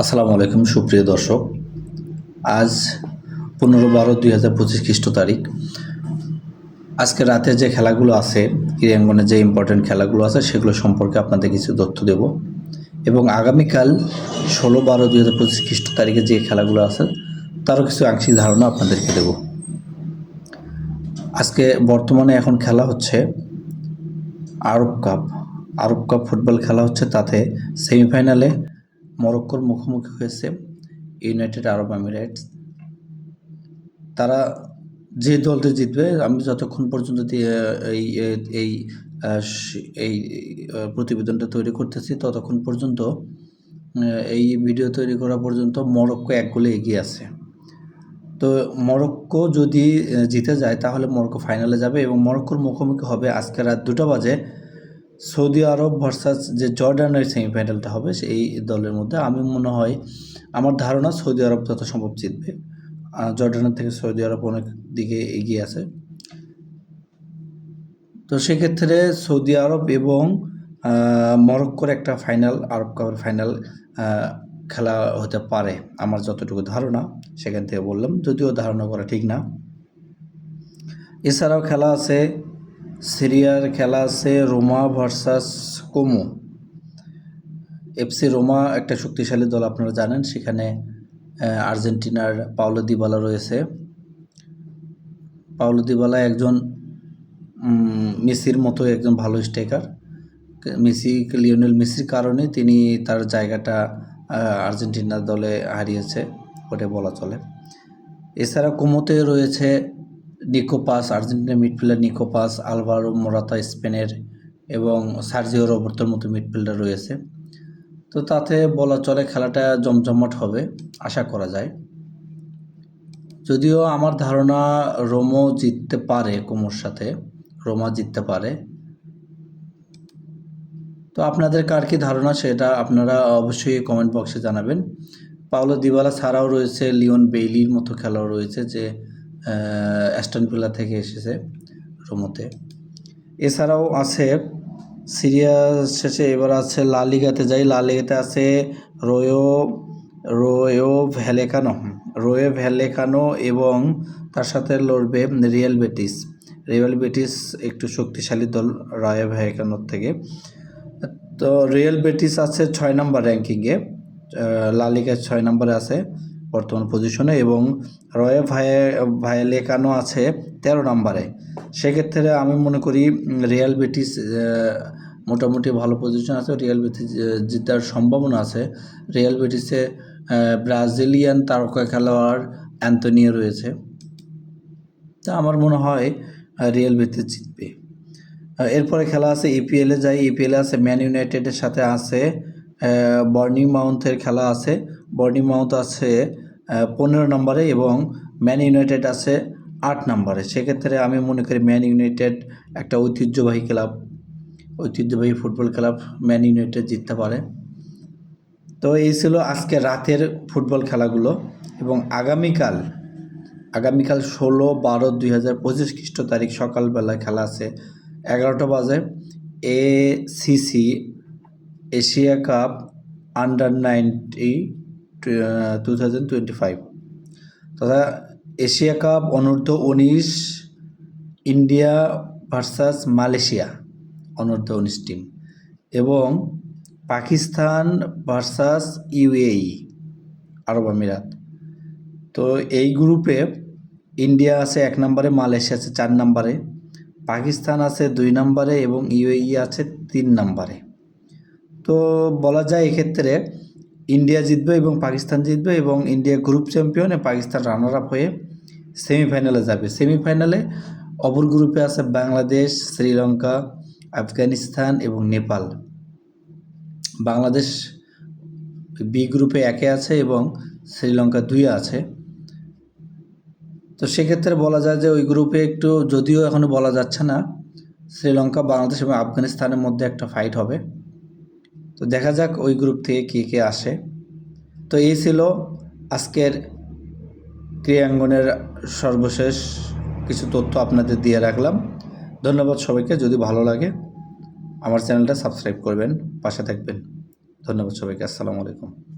আসসালামু আলাইকুম, সুপ্রিয় দর্শক। আজ পনেরো বারো দুই হাজার পঁচিশ খ্রিস্ট তারিখ। আজকে রাতে যে খেলাগুলো আছে, ক্রীড়াঙ্গনে যে ইম্পর্টেন্ট খেলাগুলো আছে, সেগুলো সম্পর্কে আপনাদের কিছু তথ্য দেব। এবং আগামীকাল ষোলো বারো দুই হাজার পঁচিশ খ্রিস্ট তারিখে যে খেলাগুলো আছে, তারও কিছু আংশিক ধারণা আপনাদেরকে দেব। আজকে বর্তমানে এখন খেলা হচ্ছে Arab cup. Arab cup football খেলা হচ্ছে, তাতে সেমিফাইনালে মরক্কোর মুখোমুখি হয়েছে ইউনাইটেড আরব আমিরাইটস। তারা যে দলটি জিতবে, আমি যতক্ষণ পর্যন্ত এই এই- এই প্রতিবেদনটা তৈরি করতেছি, ততক্ষণ পর্যন্ত এই ভিডিও তৈরি করা পর্যন্ত মরক্কো এক গোলে এগিয়ে আছে। তো মরক্কো যদি জিতে যায়, তাহলে মরক্কো ফাইনালে যাবে এবং মরক্কোর মুখোমুখি হবে আজকে রাত দুটো বাজে। সৌদি আরব ভার্সাস যে জর্ডানের সেমিফাইনালটা হবে, সেই দলের মধ্যে আমি মনে হয়, আমার ধারণা সৌদি আরব যত সম্ভব জিতবে জর্ডানের থেকে সৌদি আরব অনেক দিকে এগিয়ে আছে। তো সেক্ষেত্রে সৌদি আরব এবং মরক্কোর একটা ফাইনাল আরব কাপের ফাইনাল খেলা হতে পারে আমার যতটুকু ধারণা, সেখান থেকে বললাম, যদিও ধারণা করা ঠিক না। এছাড়াও খেলা আছে সিরিয়ার খেলা আছে Roma versus Como. FC Roma একটা শক্তিশালী দল আপনারা জানেন, সেখানে আর্জেন্টিনার পাওলো দিবালা রয়েছে। পাওলো দিবালা একজন মেসির মতো একজন ভালো স্ট্রাইকার। মেসি, লিওনেল মেসির কারণে তিনি তার জায়গাটা আর্জেন্টিনা দলে হারিয়েছে ওটা বলা চলে। এছাড়া কোমোতে রয়েছে নিকোপাস, আর্জেন্টিনার মিডফিল্ডার নিকোপাস, আলভারো মোরাতা স্পেনের এবং সার্জিও রোবর্তোর মতো মিডফিল্ডার রয়েছে। তো তাতে বলা চলে খেলাটা জমজমাট হবে, আশা করা যায়। যদিও আমার ধারণা রোমো জিততে পারে কোমোর সাথে, রোমা জিততে পারে। তো আপনাদের কার কি ধারণা সেটা আপনারা অবশ্যই কমেন্ট বক্সে জানাবেন। পাওলো দিবালা ছাড়াও রয়েছে লিওন বেইলির মতো খেলাও রয়েছে যে অ্যাস্টন ভিলা থেকে এসেছে রোমোতে। এছাড়াও আছে সিরিয়া শেষে এবার আছে লা লিগাতে, যাই লা লিগাতে আছে রোয়ো রোয়ো ভ্যালেকানো রোয়ে ভ্যালেকানো এবং তার সাথে লড়বে রিয়াল বেটিস। রিয়াল বেটিস একটু শক্তিশালী দল রয়ে ভ্যালেকানোর থেকে। তো রিয়েল বেটিস আছে ছয় নম্বর র্যাঙ্কিংয়ে লালিগার ছয় নম্বরে আছে। বর্তমান পজিশনে এবং রয়ে ভায়ে ভায়ালেকানো আছে তেরো নম্বরে। সেক্ষেত্রে আমি মনে করি রিয়াল বেটিস মোটামুটি ভালো পজিশন আছে। রিয়াল বেটিস জেতার সম্ভাবনা আছে। রিয়াল বেটিসে ব্রাজিলিয়ান তারকা খেলোয়াড় অ্যান্টনিও রয়েছে। তা আমার মনে হয় রিয়াল বেটিস জিতবে। এরপরে খেলা আছে ইপিএলে যাই। ইপিএলে আছে ম্যান ইউনাইটেডের সাথে আছে বর্নি মাউন্থের খেলা আছে। বর্নি মাউন্থ আছে পনেরো নম্বরে এবং ম্যান ইউনাইটেড আছে আট নম্বরে। সেক্ষেত্রে আমি মনে করি ম্যান ইউনাইটেড একটা ঐতিহ্যবাহী ক্লাব, ঐতিহ্যবাহী ফুটবল ক্লাব ম্যান ইউনাইটেড জিততে পারে। তো এই ছিল আজকে রাতের ফুটবল খেলাগুলো এবং আগামীকাল আগামীকাল ষোলো বারো দুই হাজার পঁচিশ খ্রিস্ট তারিখ সকালবেলায় খেলা আছে এগারোটা বাজে। A CC Asia cup under ninety two thousand five তথা এশিয়া কাপ অনূর্ধ্ব উনিশ, ইন্ডিয়া ভার্সাস মালয়েশিয়া, অনূর্ধ্ব উনিশ টিম এবং পাকিস্তান ভার্সাস ইউএই আরব আমিরাত। তো এই গ্রুপে ইন্ডিয়া আছে এক নম্বরে, মালয়েশিয়া আছে চার নম্বরে, পাকিস্তান আছে দুই নম্বরে এবং ইউএই আছে তিন নম্বরে। তো বলা যায় এক্ষেত্রে ইন্ডিয়া জিতবে এবং পাকিস্তান জিতবে এবং India group champion Pakistan runner up হয়ে সেমিফাইনালে যাবে। সেমিফাইনালে অপর গ্রুপে আছে বাংলাদেশ, শ্রীলঙ্কা, আফগানিস্তান এবং নেপাল। বাংলাদেশ বি গ্রুপে একে আছে এবং শ্রীলঙ্কা দুই আছে। তো সেক্ষেত্রে বলা যায় যে ওই গ্রুপে একটু যদিও এখনও বলা যাচ্ছে না, শ্রীলঙ্কা, বাংলাদেশ এবং আফগানিস্তানের মধ্যে একটা ফাইট হবে। তো দেখা যাক ওই গ্রুপ থেকে কে কে আসে। তো এই ছিল আজকের ক্রিয়াঙ্গনের সর্বশেষ কিছু তথ্য আপনাদের দিয়ে রাখলাম। ধন্যবাদ সবাইকে, যদি ভালো লাগে আমার চ্যানেলটা সাবস্ক্রাইব করবেন, পাশে থাকবেন। ধন্যবাদ সবাইকে, আসসালামু আলাইকুম।